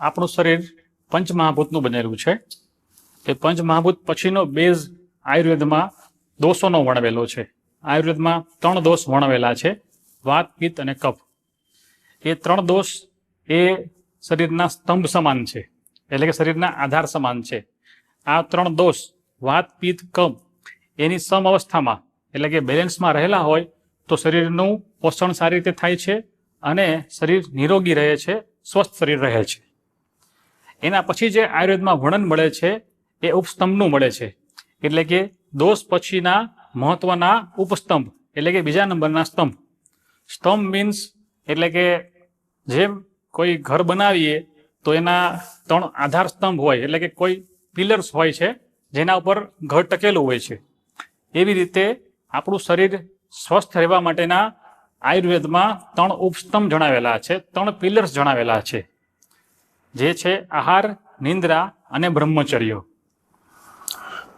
આપણું શરીર પંચમહાભૂતનું બનેલું છે. એ પંચમહાભૂત પછીનો બેઝ આયુર્વેદમાં દોષોનો વર્ણવેલો છે. આયુર્વેદમાં ત્રણ દોષ વર્ણવેલા છે, વાત, પિત્ત અને કફ. એ ત્રણ દોષ એ શરીરના સ્તંભ સમાન છે, એટલે કે શરીરના આધાર સમાન છે. આ ત્રણ દોષ, વાત, પિત્ત, કફ, એની સમ અવસ્થામાં, એટલે કે બેલેન્સમાં રહેલા હોય, તો શરીરનું પોષણ સારી રીતે થાય છે અને શરીર નિરોગી રહે છે, સ્વસ્થ શરીર રહે છે. એના પછી જે આયુર્વેદમાં વર્ણન મળે છે, એ ઉપસ્તંભનું મળે છે. એટલે કે દોષ પછીના મહત્વના ઉપસ્તંભ, એટલે કે બીજા નંબરના સ્તંભ. સ્તંભ મીન્સ એટલે કે જેમ કોઈ ઘર બનાવીએ, તો એના ત્રણ આધાર સ્તંભ હોય, એટલે કે કોઈ પિલર્સ હોય છે, જેના ઉપર ઘર ટકેલું હોય છે. એવી રીતે આપણું શરીર સ્વસ્થ રહેવા માટેના આયુર્વેદમાં ત્રણ ઉપસ્તંભ જણાવેલા છે, ત્રણ પિલર્સ જણાવેલા છે. જે છે આહાર, નિંદ્રા અને બ્રહ્મચર્ય.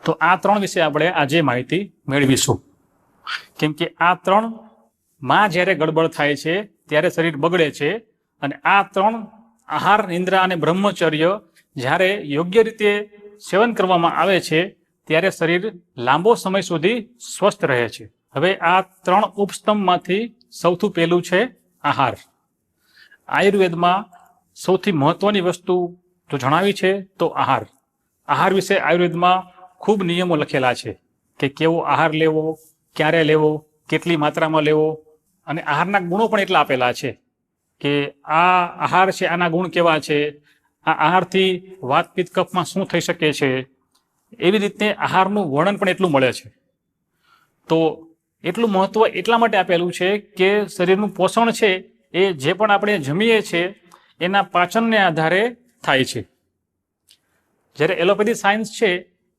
તો આ ત્રણ વિશે આપણે આજે માહિતી મેળવીશું. કેમ કે આ ત્રણમાં જ્યારે ગડબડ થાય છે, ત્યારે શરીર બગડે છે અને આ ત્રણ આહાર, નિંદ્રા અને બ્રહ્મચર્ય જ્યારે યોગ્ય રીતે સેવન કરવામાં આવે છે, ત્યારે શરીર લાંબો સમય સુધી સ્વસ્થ રહે છે. હવે આ ત્રણ ઉપસ્તંભમાંથી સૌથી પહેલું છે આહાર. આયુર્વેદમાં સૌથી મહત્વની વસ્તુ જો જણાવી છે તો આહાર. આહાર વિશે આયુર્વેદમાં ખૂબ નિયમો લખેલા છે કે કેવો આહાર લેવો, ક્યારે લેવો, કેટલી માત્રામાં લેવો અને આહારના ગુણો પણ એટલા આપેલા છે કે આ આહાર છે, આના ગુણ કેવા છે, આ આહારથી વાત પિત્ત કફમાં શું થઈ શકે છે, એવી રીતે આહારનું વર્ણન પણ એટલું મળે છે. તો એટલું મહત્વ એટલા માટે આપેલું છે કે શરીરનું પોષણ છે એ જે પણ આપણે જમીએ છીએ એના પાચનને આધારે થાય છે. જ્યારે એલોપેથી સાયન્સ છે,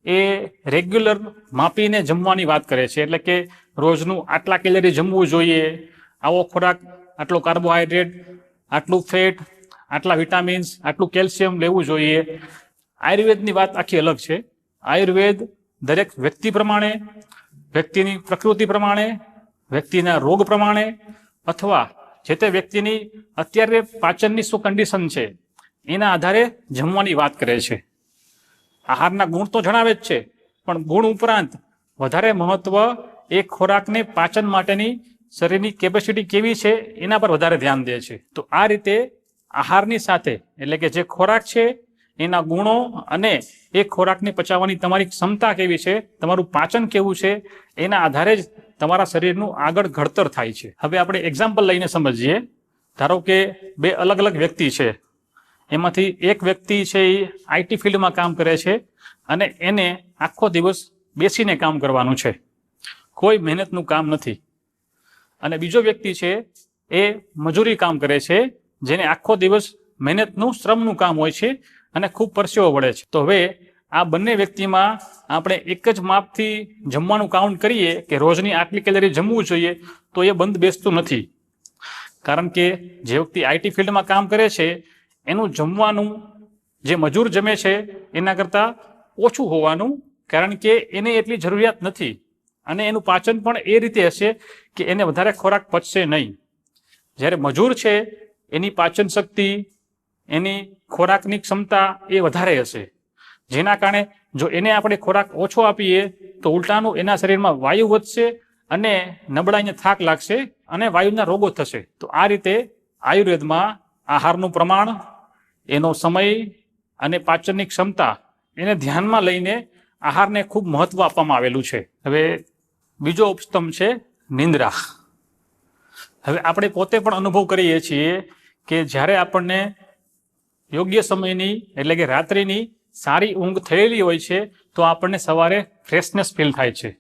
એ રેગ્યુલર માપીને જમવાની વાત કરે છે, એટલે કે રોજનું આટલા કેલેરી જમવું જોઈએ, આવો ખોરાક, આટલો કાર્બોહાઈડ્રેટ, આટલું ફેટ, આટલા વિટામિન્સ, આટલું કેલ્શિયમ લેવું જોઈએ. આયુર્વેદની વાત આખી અલગ છે. આયુર્વેદ દરેક વ્યક્તિ પ્રમાણે, વ્યક્તિની પ્રકૃતિ પ્રમાણે, વ્યક્તિના રોગ પ્રમાણે, અથવા જે તે વ્યક્તિની અત્યારે પાચનની શું કન્ડિશન છે, એના આધારે જમવાની વાત કરે છે. આહારના ગુણ તો જણાવે જ છે, પણ ગુણ ઉપરાંત વધારે મહત્વ એ ખોરાકને પાચન માટેની શરીરની કેપેસિટી કેવી છે, એના પર વધારે ધ્યાન દે છે. તો આ રીતે આહારની સાથે, એટલે કે જે ખોરાક છે, એના ગુણો અને એ ખોરાકને પચાવવાની તમારી ક્ષમતા કેવી છે, તમારું પાચન કેવું છે, એના આધારે જ તમારા શરીરનું આગળ ઘડતર થાય છે. હવે આપણે એક્ઝામ્પલ લઈને સમજીએ. ધારો કે બે અલગ અલગ વ્યક્તિ છે. એમાંથી એક વ્યક્તિ છે એ આઈટી ફિલ્ડમાં કામ કરે છે અને એને આખો દિવસ બેસીને કામ કરવાનું છે. કોઈ મહેનતનું કામ નથી. અને બીજો વ્યક્તિ છે એ મજૂરી કામ કરે છે, જેને આખો દિવસ મહેનતનું, શ્રમનું કામ હોય છે અને ખૂબ પરસેવો વળે છે. તો હવે આ બંને વ્યક્તિમાં આપણે એક જ માપથી જમવાનું કાઉન્ટ કરીએ કે રોજની આટલી કેલરી જમવું જોઈએ, તો એ બંધ બેસતું નથી. કારણ કે જે વ્યક્તિ આઈટી ફિલ્ડમાં કામ કરે છે, એનું જમવાનું જે મજૂર જમે છે, એના કરતાં ઓછું હોવાનું, કારણ કે એને એટલી જરૂરિયાત નથી. અને એનું પાચન પણ એ રીતે હશે કે એને વધારે ખોરાક પચશે નહીં. જ્યારે મજૂર છે, એની પાચન શક્તિ, એની ખોરાકની ક્ષમતા એ વધારે હશે. જેના કારણે જો એને આપણે ખોરાક ઓછો આપીએ, તો ઉલટાનું એના શરીરમાં વાયુ વધશે અને નબળાઈને થાક લાગશે અને વાયુના રોગો થશે. તો આ રીતે આયુર્વેદમાં આહારનું પ્રમાણ, એનો સમય અને પાચનની ક્ષમતા એને ધ્યાનમાં લઈને આહારને ખૂબ મહત્વ આપવામાં આવેલું છે. હવે બીજો ઉપસ્તંભ છે નિંદ્રા. હવે આપણે પોતે પણ અનુભવ કરીએ છીએ કે જ્યારે આપણને યોગ્ય સમયની એટલે કે રાત્રિની સારી ઊંઘ થયેલી હોય છે, તો આપણને સવારે ફ્રેશનેસ ફીલ થાય છે.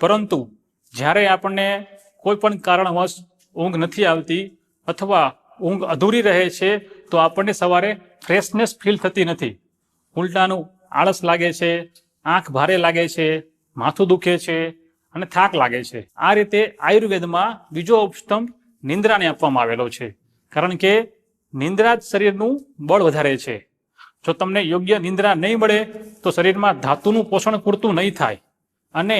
પરંતુ જ્યારે આપણને કોઈ પણ કારણવશ ઊંઘ નથી આવતી અથવા ઊંઘ અધૂરી રહે છે, તો આપણને સવારે ફ્રેશનેસ ફીલ થતી નથી. ઉલટાનું આળસ લાગે છે, આંખ ભારે લાગે છે, માથું દુખે છે અને થાક લાગે છે. આ રીતે આયુર્વેદમાં બીજો ઉપસ્તંભ નિંદ્રાને આપવામાં આવેલો છે. કારણ કે નિંદ્રા જ શરીરનું બળ વધારે છે. જો તમને યોગ્ય નિંદ્રા નહીં મળે, તો શરીરમાં ધાતુનું પોષણ પૂરતું નહીં થાય. અને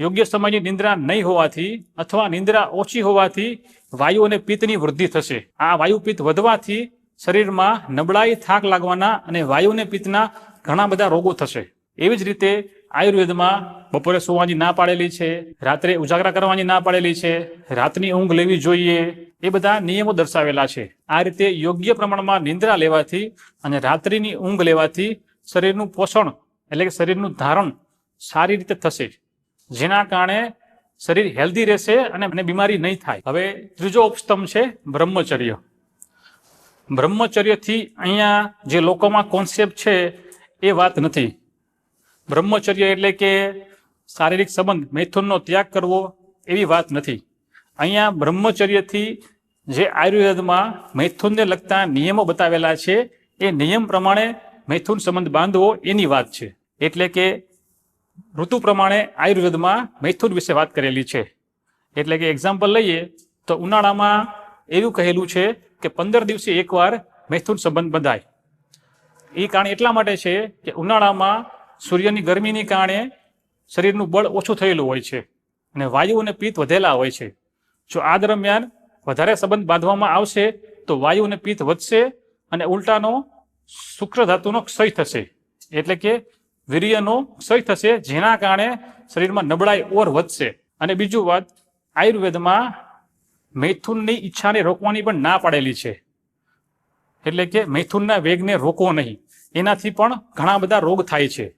યોગ્ય સમયની નિંદ્રા નહીં હોવાથી અથવા નિંદ્રા ઓછી હોવાથી વાયુ અને પિત્તની વૃદ્ધિ થશે. આ વાયુ પિત્ત વધવાથી શરીરમાં નબળાઈ, થાક લાગવાના અને વાયુને પિત્તના ઘણા બધા રોગો થશે. એવી જ રીતે આયુર્વેદમાં બપોરે સુવાની ના પાડેલી છે, રાત્રે ઉજાગરા કરવાની ના પાડેલી છે, રાતની ઊંઘ લેવી જોઈએ એ બધા નિયમો દર્શાવેલા છે. આ રીતે યોગ્ય પ્રમાણમાં નિંદ્રા લેવાથી અને રાત્રિની ઊંઘ લેવાથી શરીરનું પોષણ એટલે કે શરીરનું ધારણ સારી રીતે થશે. જેના કારણે શરીર હેલ્ધી રહેશે અને મને બીમારી નહીં થાય. હવે ત્રીજો ઉપસ્તંભ છે બ્રહ્મચર્ય. બ્રહ્મચર્યથી અહીંયા જે લોકોમાં કોન્સેપ્ટ છે એ વાત નથી. બ્રહ્મચર્ય એટલે કે શારીરિક સંબંધ, મૈથુનનો ત્યાગ કરવો એવી વાત નથી. અહીંયા બ્રહ્મચર્યથી જે આયુર્વેદમાં મૈથુનને લગતા નિયમો બતાવેલા છે, એ નિયમ પ્રમાણે મૈથુન સંબંધ બાંધવો એની વાત છે. એટલે કે ઋતુ પ્રમાણે આયુર્વેદમાં મૈથુન વિશે વાત કરેલી છે. એટલે કે એક્ઝામ્પલ લઈએ તો ઉનાળામાં એવું કહેલું છે કે પંદર દિવસે એકવાર મૈથુન સંબંધ બંધાય. એ કારણ એટલા માટે છે કે ઉનાળામાં સૂર્યની ગરમીની કારણે શરીરનું બળ ઓછું થયેલું હોય છે અને વાયુ અને પિત્ત વધેલા હોય છે. જો આ દરમિયાન વધારે સંબંધ બાંધવામાં આવશે, તો વાયુ અને પિત્ત વધશે અને ઉલટાનો શુક્ર ધાતુનો ક્ષય થશે. એટલે કે વીર્યનો ક્ષય થશે, જેના કારણે શરીરમાં નબળાઈ ઓર વધશે. અને બીજું વાત, આયુર્વેદમાં મૈથુનની ઈચ્છાને રોકવાની પણ ના પાડેલી છે. એટલે કે મૈથુનના વેગને રોકવો નહીં. એનાથી પણ ઘણા બધા રોગ થાય છે.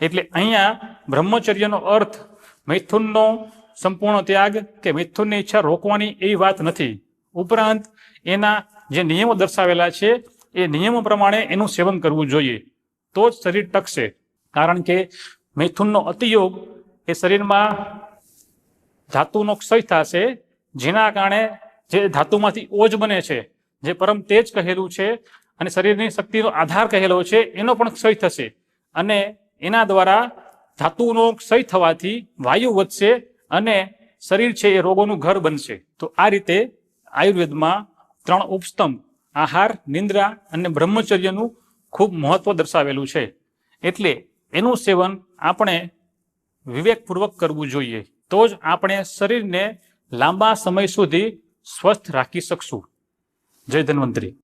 એટલે અહીંયા બ્રહ્મચર્યનો અર્થ, મૈથુનનો સંપૂર્ણ ત્યાગ કે મિથુનની ઈચ્છા રોકવાની એવી વાત નથી. ઉપરાંત, એના જે નિયમો દર્શાવેલા છે, એ નિયમો પ્રમાણે એનું સેવન કરવું જોઈએ. તો જ શરીર ટકશે. કારણ કે મૈથુનનો અતિયોગ એ શરીરમાં ધાતુનો ક્ષય થશે, જેના કારણે જે ધાતુમાંથી ઓજ બને છે, જે પરમ તેજ કહેલું છે અને શરીરની શક્તિનો આધાર કહેલો છે, એનો પણ ક્ષય થશે. અને એના દ્વારા ધાતુનો ક્ષય થવાથી વાયુ વધશે અને શરીર છે એ રોગોનું ઘર બનશે. તો આ રીતે આયુર્વેદમાં ત્રણ ઉપસ્તંભ, આહાર, નિંદ્રા અને બ્રહ્મચર્યનું ખૂબ મહત્વ દર્શાવેલું છે. એટલે એનું સેવન આપણે વિવેકપૂર્વક કરવું જોઈએ. તો જ આપણે શરીરને લાંબા સમય સુધી સ્વસ્થ રાખી શકશું. જય ધન્વંતરી.